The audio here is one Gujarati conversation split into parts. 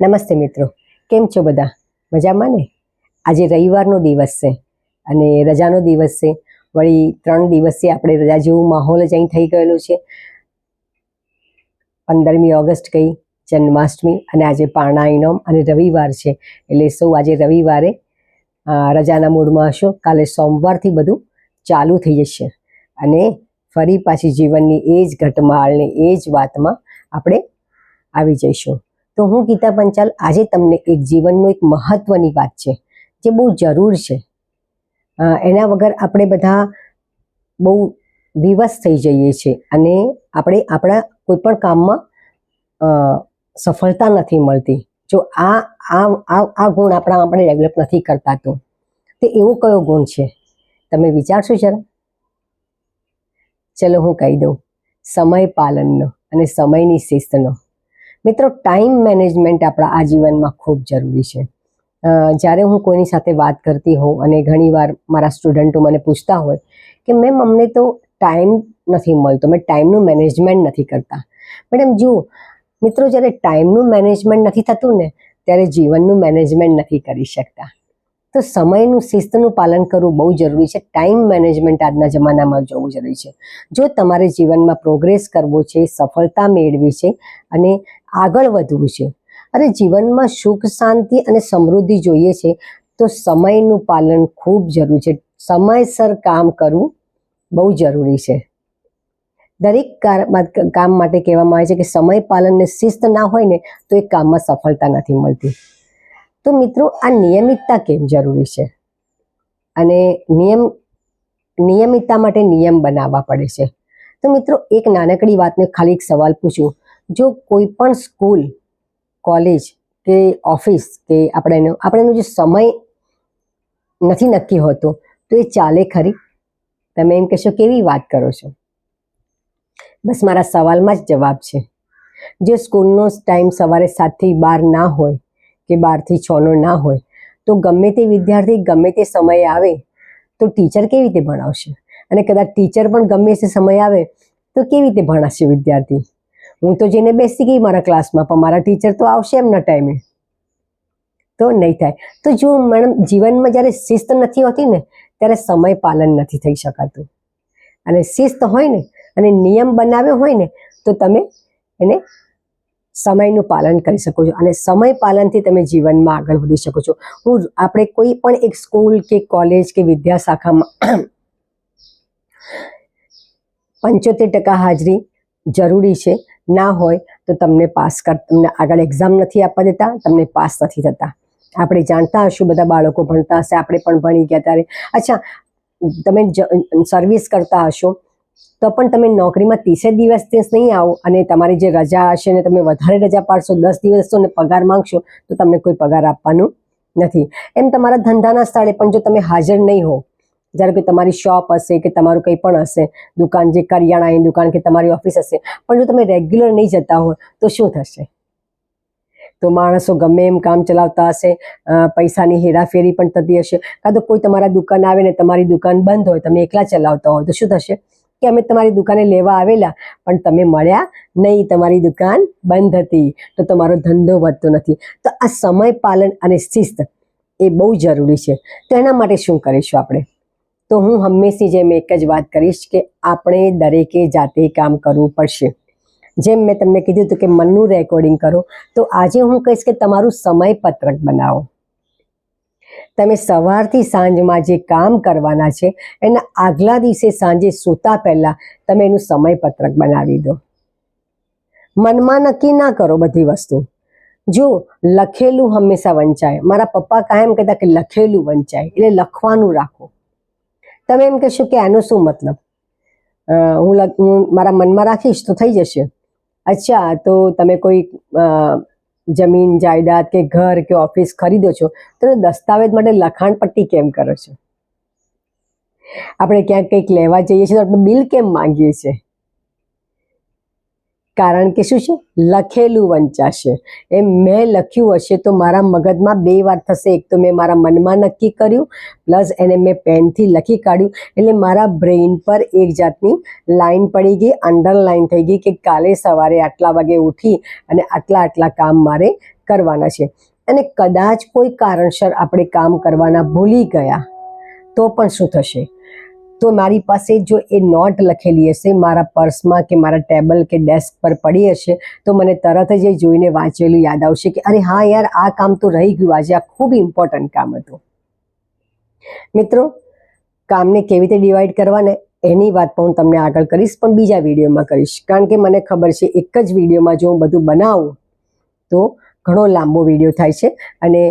નમસ્તે મિત્રો. કેમ છો બધા? મજામાં ને? આજે રવિવારનો દિવસ છે અને રજાનો દિવસ છે. વળી ત્રણ દિવસથી આપણે રજા જેવું માહોલ જ અહીં થઈ ગયેલો છે. પંદરમી ઓગસ્ટ ગઈ જન્માષ્ટમી અને આજે પારણાઈનોમ અને રવિવાર છે. એટલે સૌ આજે રવિવારે રજાના મૂડમાં હશો. કાલે સોમવારથી બધું ચાલુ થઈ જશે. અને ફરી પાછી જીવનની એ જ ઘટમાળને એ જ વાતમાં આપણે આવી જઈશું. તો હું ગીતા પંચાલ, આજે તમને એક જીવનનો એક મહત્વની વાત છે, જે બહુ જરૂર છે. એના વગર આપણે બધા બહુ વિવશ થઈ જઈએ છીએ અને આપણે આપણા કોઈ પણ કામમાં સફળતા નથી મળતી. જો આ આ આ ગુણ આપણા આપણે ડેવલપ નથી કરતા તો, તે એવો કયો ગુણ છે? તમે વિચારશો જરા? ચલો હું કહી દઉં. સમય પાલનનો અને સમયની શિસ્તનો. મિત્રો ટાઈમ મેનેજમેન્ટ આપણા આ જીવનમાં ખૂબ જરૂરી છે. જ્યારે હું કોઈની સાથે વાત કરતી હોઉં અને ઘણીવાર મારા સ્ટુડન્ટો મને પૂછતા હોય કે, મેમ, અમને તો ટાઈમ નથી મળતો. મેં ટાઈમનું મેનેજમેન્ટ નથી કરતા. મેડમ, જુઓ, મિત્રો, જ્યારે ટાઈમનું મેનેજમેન્ટ નથી થતું ને, ત્યારે જીવનનું મેનેજમેન્ટ નથી કરી શકતા. તો સમયનું, શિસ્તનું પાલન કરવું બહુ જરૂરી છે. ટાઈમ મેનેજમેન્ટ આજના જમાનામાં જોવું જરૂરી છે. જો તમારે જીવનમાં પ્રોગ્રેસ કરવો છે, સફળતા મેળવી છે અને આગળ વધવું છે, અને જીવનમાં સુખ, શાંતિ અને સમૃદ્ધિ જોઈએ છે, તો સમયનું પાલન ખૂબ જરૂરી છે. સમયસર કામ કરવું બહુ જરૂરી છે. દરેક કામ માટે કહેવામાં આવે છે કે સમય પાલનને શિસ્ત ના હોય ને, તો એ કામમાં સફળતા નથી મળતી. તો મિત્રો, આ નિયમિતતા કેમ જરૂરી છે? અને નિયમ, નિયમિતતા માટે નિયમ બનાવવા પડે છે. તો મિત્રો, એક નાનકડી વાતને ખાલી એક સવાલ પૂછું. જો કોઈ પણ સ્કૂલ, કોલેજ કે ઓફિસ કે આપણે એનો આપણે એનો જે સમય નથી નક્કી હોતો, તો એ ચાલે ખરી? તમે એમ કહેશો, કેવી વાત કરો છો? બસ મારા સવાલમાં જ જવાબ છે. જો સ્કૂલનો ટાઈમ સવારે સાતથી બાર ના હોય કે બારથી છનો ના હોય, તો ગમે તે વિદ્યાર્થી ગમે તે સમયે આવે, તો ટીચર કેવી રીતે ભણાવશે? અને કદાચ ટીચર પણ ગમે તે સમય આવે, તો કેવી રીતે ભણાવશે વિદ્યાર્થી? હું તો જઈને બેસી ગઈ મારા ક્લાસમાં, પણ મારા ટીચર તો આવશે એમના ટાઈમે. તો નહીં થાય. તો જો મેડમ, જીવનમાં જ્યારે શિસ્ત નથી હોતી ને, ત્યારે સમય પાલન નથી થઈ શકાતું. અને શિસ્ત હોય ને, અને નિયમ બનાવ્યો હોય ને, તો તમે એને સમયનું પાલન કરી શકો છો અને સમય પાલનથી તમે જીવનમાં આગળ વધી શકો છો. હું આપણે કોઈ પણ એક સ્કૂલ કે કોલેજ કે વિદ્યા શાખામાં પંચોતેર ટકા હાજરી જરૂરી છે. ના હોય તો તમને પાસ કર, તમને આગળ એક્ઝામ નથી આપવા દેતા, તમને પાસ નથી થતા. આપણે જાણતા હશું, બધા બાળકો ભણતા હશે, આપણે પણ ભણી ગયા ત્યારે. અચ્છા, તમે સર્વિસ કરતા હશો. તો પણ તમે નોકરીમાં ત્રીસે દિવસ નહીં આવો અને તમારી જે રજા હશે ને તમે વધારે રજા પાડશો, દસ દિવસ તો ને પગાર માંગશો, તો તમને કોઈ પગાર આપવાનું નથી. એમ તમારા ધંધાના સ્થળે પણ જો તમે હાજર નહીં હો જ્યારે કે તમારી શોપ હશે કે તમારું કંઈ પણ હશે, દુકાન જે કરિયાણાની દુકાન કે તમારી ઓફિસ હશે, પણ જો તમે રેગ્યુલર નહીં જતા હો તો શું થશે? તો માણસો ગમે એમ કામ ચલાવતા હશે પૈસાની હેરાફેરી પણ થતી હશે, કાં તો કોઈ તમારા દુકાન આવે ને તમારી દુકાન બંધ હોય, તમે એકલા ચલાવતા હોય, તો શું થશે? કે અમે તમારી દુકાને લેવા આવેલા, પણ તમે મળ્યા નહીં, તમારી દુકાન બંધ હતી, તો તમારો ધંધો વધતો નથી. તો આ સમય પાલન અને શિસ્ત એ બહુ જરૂરી છે. તો એના માટે શું કરીશું આપણે? તો હું હંમેશની જેમ એક જ વાત કરીશ કે આપણે દરેકે જાતે કામ કરવું પડશે. જેમ મેં તમને કીધું હતું કે મનનું રેકોર્ડિંગ કરો, તો આજે હું કહીશ કે તમારું સમય પત્રક બનાવો. તમે સવારથી સાંજમાં જે કામ કરવાના છે, એના આગલા દિવસે સાંજે સૂતા પહેલાં તમે એનું સમયપત્રક બનાવી દો. મનમાં નક્કી ના કરો બધી વસ્તુ. જો લખેલું હંમેશા વંચાય. મારા પપ્પા કાયમ કહેતા કે લખેલું વંચાય, એટલે લખવાનું રાખો. તમે એમ કહેશો કે આનો શું મતલબ? હું હું મારા મનમાં રાખીશ તો થઈ જશે. અચ્છા, તો તમે કોઈ જમીન, જાયદાદ કે ઘર કે ઓફિસ ખરીદો છો, તો દસ્તાવેજ માટે લખાણ પટ્ટી કેમ કરો છો? આપણે ક્યાંક કંઈક લેવા જઈએ છીએ તો આપણે બિલ કેમ માંગીએ છીએ? કારણ કે શું છે? લખેલું વંચાશે. એમ મેં લખ્યું હશે તો મારા મગજમાં બે વાર થશે. એક તો મેં મારા મનમાં નક્કી કર્યું, પ્લસ એને મેં પેનથી લખી કાઢ્યું. એટલે મારા બ્રેઇન પર એક જાતની લાઈન પડી ગઈ, અંડરલાઈન થઈ ગઈ કે કાલે સવારે આટલા વાગે ઉઠી અને આટલા આટલા કામ મારે કરવાના છે. અને કદાચ કોઈ કારણસર આપણે કામ કરવાના ભૂલી ગયા, તો પણ શું થશે? તો મારી પાસે જો એ નોટ લખેલી હશે મારા પર્સમાં કે મારા ટેબલ કે ડેસ્ક પર પડી હશે તો મને તરત જ એ જોઈને વાંચેલું યાદ આવશે કે અરે હા યાર આ કામ તો રહી ગયું આજે આ ખૂબ ઇમ્પોર્ટન્ટ કામ હતું. મિત્રો કામને કેવી રીતે ડિવાઈડ કરવાને એની વાત પણ હું તમને આગળ કરીશ પણ બીજા વિડીયોમાં કરીશ. કારણ કે મને ખબર છે એક જ વિડીયોમાં જો હું બધું બનાવું તો ઘણો લાંબો વીડિયો થાય છે અને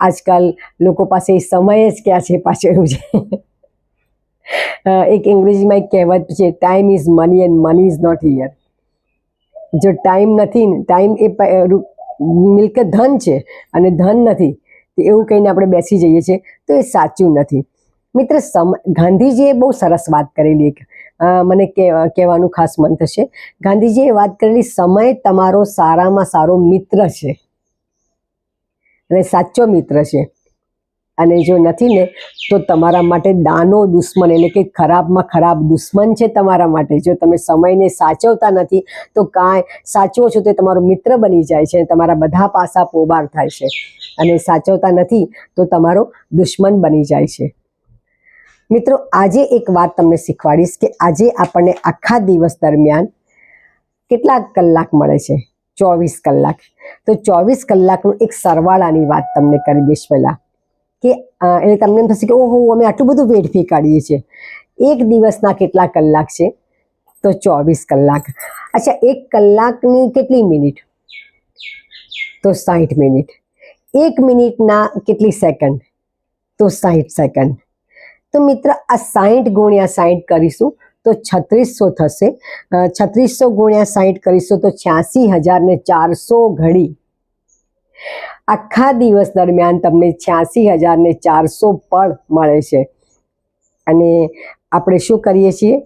આજકાલ લોકો પાસે સમય જ ક્યાં છે પાછળ છે. અ, એક અંગ્રેજીમાં એક કહેવત છે time is money and money is not here જો ટાઈમ નથી ને ટાઈમ એ મિલકત ધન છે અને ધન નથી એવું કહીને આપણે બેસી જઈએ છીએ, તો એ સાચું નથી. મિત્ર, સમ, ગાંધીજીએ બહુ સરસ વાત કરેલી એક મને કહેવા- કહેવાનું ખાસ મન થશે ગાંધીજીએ વાત કરેલી, સમય તમારો સારામાં સારો મિત્ર છે. અને સાચો મિત્ર છે. અને જો નથી ને, તો તમારા માટે દાનો દુશ્મન એટલે કે ખરાબમાં ખરાબ દુશ્મન છે તમારા માટે. જો તમે સમયને સાચવતા નથી, તો કાંઈ સાચવો છો તો તમારો મિત્ર બની જાય છે તમારા બધા પાસા પોબાર થાય છે. અને સાચવતા નથી, તો તમારો દુશ્મન બની જાય છે. મિત્રો, આજે એક વાત તમને શીખવાડીશ કે આજે આપણને આખા દિવસ દરમિયાન કેટલા કલાક મળે છે? ચોવીસ કલાક. તો ચોવીસ કલાકનું એક સરવાળાની વાત તમને કરી દઈશ પહેલાં. કે એને તમને એમ થશે કે, ઓહો, અમે આટલું બધું વેડફી કાઢીએ છીએ. એક દિવસના કેટલા કલાક છે? તો ચોવીસ કલાક. અચ્છા, એક કલાકની કેટલી મિનિટ? તો સાઠ મિનિટ. એક મિનિટના કેટલી સેકન્ડ? તો સાઠ સેકન્ડ. તો મિત્ર, આ સાઠ ગુણ્યા સાઠ કરીશું તો છત્રીસો થશે. છત્રીસો ગુણ્યા સાઠ કરીશું તો છ્યાસી હજાર ચારસો ઘડી. આખા દિવસ દરમિયાન તમને છ્યાસી હજારને ચારસો પળ મળે છે. અને આપણે શું કરીએ છીએ?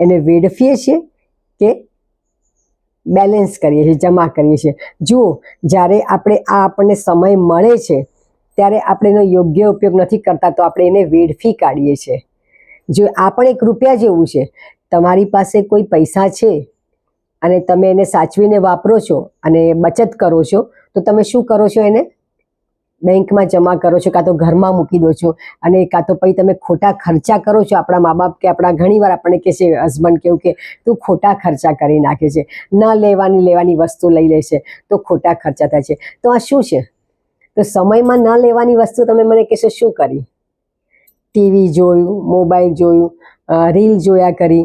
એને વેડફીએ છીએ કે બેલેન્સ કરીએ છીએ, જમા કરીએ છીએ. જુઓ, જ્યારે આપણે આ આપણને સમય મળે છે, ત્યારે આપણે એનો યોગ્ય ઉપયોગ નથી કરતા તો આપણે એને વેડફી કાઢીએ છીએ. જો આ પણ એક રૂપિયા જેવું છે, તમારી પાસે કોઈ પૈસા છે અને તમે એને સાચવીને વાપરો છો અને બચત કરો છો તો તમે શું કરો છો એને? બેંકમાં જમા કરો છો, કાં તો ઘરમાં મૂકી દો છો અને કાં તો પછી તમે ખોટા ખર્ચા કરો છો આપણા મા બાપ કે આપણા ઘણીવાર આપણને કહે છે, હસબન્ડ કેવું કે તું ખોટા ખર્ચા કરી નાખે છે, ન લેવાની લેવાની વસ્તુ લઈ લે છે, તો ખોટા ખર્ચા થાય છે. તો આ શું છે? તો સમયમાં ન લેવાની વસ્તુ તમે મને કહેશો, શું કરી? ટીવી જોયું, મોબાઈલ જોયું રીલ જોયા કરી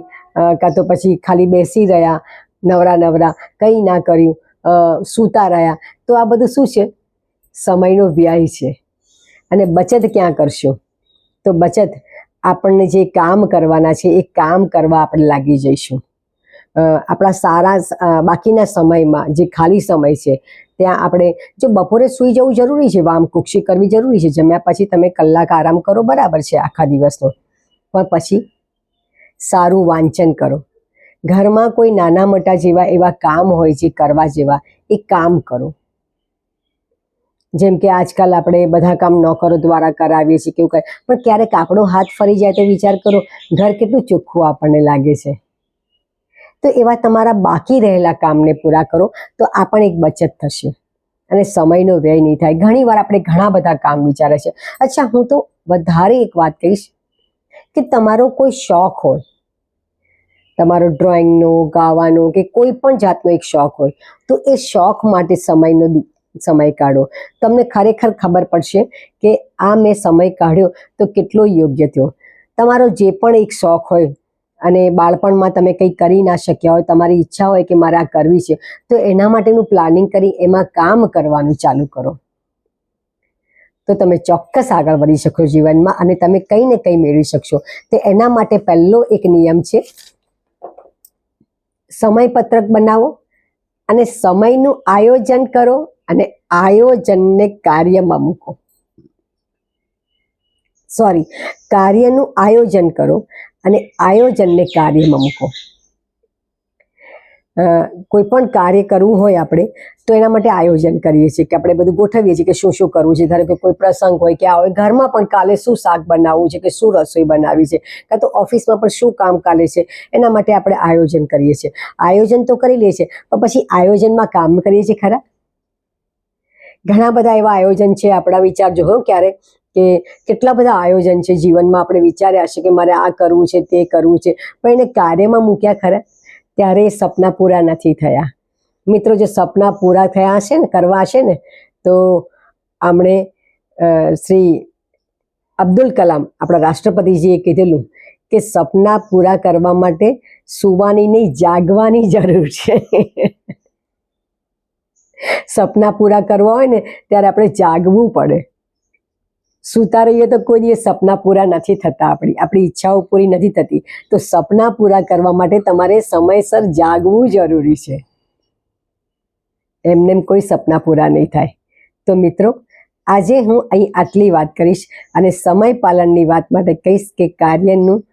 કાં તો પછી ખાલી બેસી રહ્યા નવરા નવરા કંઈ ના કર્યું સૂતા રહ્યા. તો આ બધું શું છે? સમયનો વ્યય છે. અને બચત ક્યાં કરશો? તો બચત આપણને જે કામ કરવાના છે, એ કામ કરવા આપણે લાગી જઈશું. આપણા સારા બાકીના સમયમાં જે ખાલી સમય છે, ત્યાં આપણે જો બપોરે સૂઈ જવું જરૂરી છે, વામ કુક્ષી કરવી જરૂરી છે, જમ્યા પછી તમે કલાક આરામ કરો, બરાબર છે આખા દિવસનો. પણ પછી સારું વાંચન કરો. ઘરમાં કોઈ નાના મોટા જેવા એવા કામ હોય જે કરવા જેવા, એ કામ કરો. જેમ કે આજકાલ આપણે બધા કામ નોકરો દ્વારા કરાવીએ છીએ કેવું કરે પણ ક્યારેક આપણો હાથ ફરી જાય તો વિચાર કરો, ઘર કેટલું ચોખ્ખું આપણને લાગે છે. તો એવા તમારા બાકી રહેલા કામને પૂરા કરો, તો આ પણ એક બચત થશે. અને સમયનો વ્યય નહીં થાય. ઘણીવાર આપણે ઘણા બધા કામ વિચારે છે. અચ્છા, હું તો વધારે એક વાત કહીશ કે તમારો કોઈ શોખ હોય તમારો ડ્રોઈંગનો ગાવાનો કે કોઈ પણ જાતનો એક શોખ હોય, તો એ શોખ માટે સમયનો સમય કાઢો. તમને ખરેખર ખબર પડશે કે આ મેં સમય કાઢ્યો તો કેટલો યોગ્ય થયો. તમારો જે પણ એક શોખ હોય અને બાળપણમાં તમે કંઈ કરી ના શક્યા હોય, તમારી ઈચ્છા હોય કે મારે આ કરવી છે, તો એના માટેનું પ્લાનિંગ કરી એમાં કામ કરવાનું ચાલુ કરો. તો તમે ચોક્કસ આગળ વધી શકો જીવનમાં અને તમે કંઈ ને કંઈ મેળવી શકશો. તો એના માટે પહેલો એક નિયમ છે સમયપત્રક બનાવો અને સમયનું આયોજન કરો અને આયોજનને કાર્યમાં મૂકો. સોરી કાર્યનું આયોજન કરો અને આયોજનને કાર્યમાં મૂકો. કોઈ પણ કાર્ય કરવું હોય આપણે, તો એના માટે આયોજન કરીએ છીએ કે આપણે બધું ગોઠવીએ છીએ કે શું શું કરવું છે. ધારો કે કોઈ પ્રસંગ હોય કે આ હોય, ઘરમાં પણ કાલે શું શાક બનાવવું છે કે શું રસોઈ બનાવવી છે કાં તો ઓફિસમાં પણ શું કામ કાલે છે, એના માટે આપણે આયોજન કરીએ છીએ. આયોજન તો કરી લઈએ છીએ પણ પછી આયોજનમાં કામ કરીએ છીએ ખરા? ઘણા બધા એવા આયોજન છે આપણા વિચાર, જો ક્યારેક કે કેટલા બધા આયોજન છે જીવનમાં આપણે વિચાર્યા છે કે મારે આ કરવું છે, તે કરવું છે, પણ એને કાર્યમાં મૂક્યા ખરા? ત્યારે એ સપના પૂરા નથી થયા. મિત્રો, જો સપના પૂરા થયા હશે ને, કરવા હશે ને, તો આપણે શ્રી અબ્દુલ કલામ, આપણા રાષ્ટ્રપતિજીએ કીધેલું કે સપના પૂરા કરવા માટે સુવાની નહીં, જાગવાની જરૂર છે. સપના પૂરા કરવા હોય ને, ત્યારે આપણે જાગવું પડે. સૂતા રહીએ તો કોઈ દિવસ સપના પૂરા નથી થતા આપણી. આપણી ઈચ્છાઓ પૂરી નથી થતી. તો સપના પૂરા કરવા માટે તમારે સમયસર જાગવું જરૂરી છે. એમને કોઈ સપના પૂરા નહીં થાય. તો મિત્રો, આજે હું અહીં આટલી વાત કરીશ અને સમય પાલનની વાત માટે કહીશ કે કાર્યનું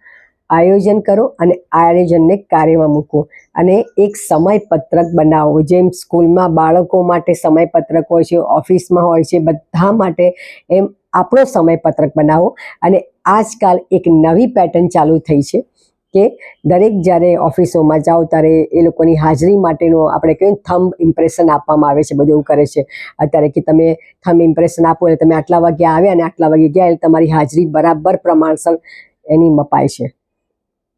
આયોજન કરો અને આયોજનને કાર્યમાં મૂકો. અને એક સમયપત્રક બનાવો. જેમ સ્કૂલમાં બાળકો માટે સમયપત્રક હોય છે, ઓફિસમાં હોય છે, બધા માટે એમ આપણો સમયપત્રક બનાવો. અને આજકાલ એક નવી પેટર્ન ચાલુ થઈ છે કે દરેક જ્યારે ઓફિસોમાં જાઓ ત્યારે એ લોકોની હાજરી માટેનો આપણે કહીએ થંબ ઇમ્પ્રેશન આપવામાં આવે છે, બધું એવું કરે છે. અત્યારે કે તમે થંબ ઇમ્પ્રેશન આપો એટલે તમે આટલા વાગે આવ્યા અને આટલા વાગે ગયા એટલે તમારી હાજરી બરાબર પ્રમાણસર એની મપાય છે.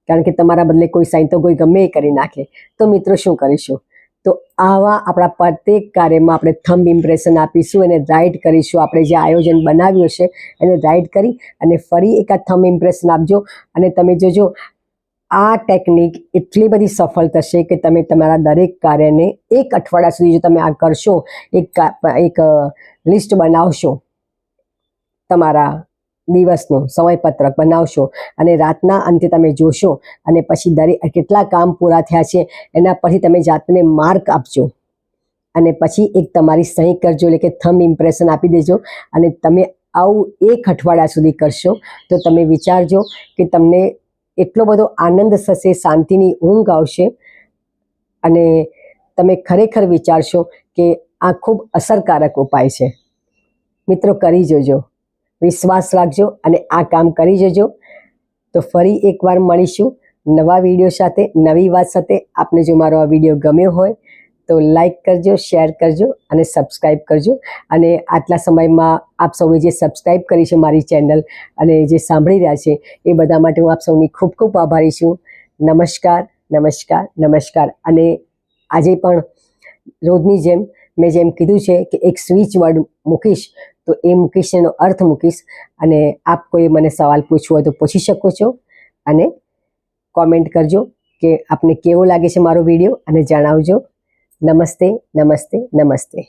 કારણ કે તમારા બદલે કોઈ સાઈન તો કોઈ ગમે એ કરી નાખે. તો મિત્રો શું કરીશું? તો આવા આપણા પ્રત્યેક કાર્યમાં આપણે થંબ ઇમ્પ્રેશન આપીશું એને રાઇટ કરીશું. આપણે જે આયોજન બનાવ્યું છે એને રાઇટ કરી અને ફરી એક આ થંબ ઇમ્પ્રેશન આપજો અને તમે જોજો, આ ટેકનિક એટલી બધી સફળ થશે કે તમે તમારા દરેક કાર્યને એક અઠવાડિયા સુધી જો તમે આ કરશો, એક એક લિસ્ટ બનાવશો, તમારા દિવસનું સમયપત્રક બનાવશો અને રાતના અંતે તમે જોશો અને પછી દરેક કેટલા કામ પૂરા થયા છે એના પરથી તમે જાતને માર્ક આપજો. અને પછી એક તમારી સહી કરજો, એટલે કે થમ ઇમ્પ્રેશન આપી દેજો અને તમે આવું એક અઠવાડિયા સુધી કરશો તો તમે વિચારજો કે તમને એટલો બધો આનંદ થશે, શાંતિની ઊંઘ આવશે અને તમે ખરેખર વિચારશો કે આ ખૂબ અસરકારક ઉપાય છે. મિત્રો, કરી જોજો. વિશ્વાસ રાખજો અને આ કામ કરી જજો. તો ફરી એકવાર મળીશું નવા વીડિયો સાથે, નવી વાત સાથે. આપને જો મારો આ વીડિયો ગમ્યો હોય તો લાઈક કરજો, શેર કરજો અને સબસ્ક્રાઈબ કરજો. અને આટલા સમયમાં આપ સૌએ જે સબસ્ક્રાઈબ કરી છે મારી ચેનલ અને જે સાંભળી રહ્યા છે, એ બધા માટે હું આપ સૌની ખૂબ ખૂબ આભારી છું. નમસ્કાર નમસ્કાર નમસ્કાર. અને આજે પણ રોજની જેમ મેં જેમ કીધું છે કે એક સ્વિચ વર્ડ મૂકીશ તો એ મૂકીશ એનો અર્થ મૂકીશ અને આપ કોઈ મને સવાલ પૂછવો હોય તો પૂછી શકો છો અને કોમેન્ટ કરજો કે આપને કેવો લાગે છે મારો વીડિયો અને જણાવજો. નમસ્તે નમસ્તે નમસ્તે.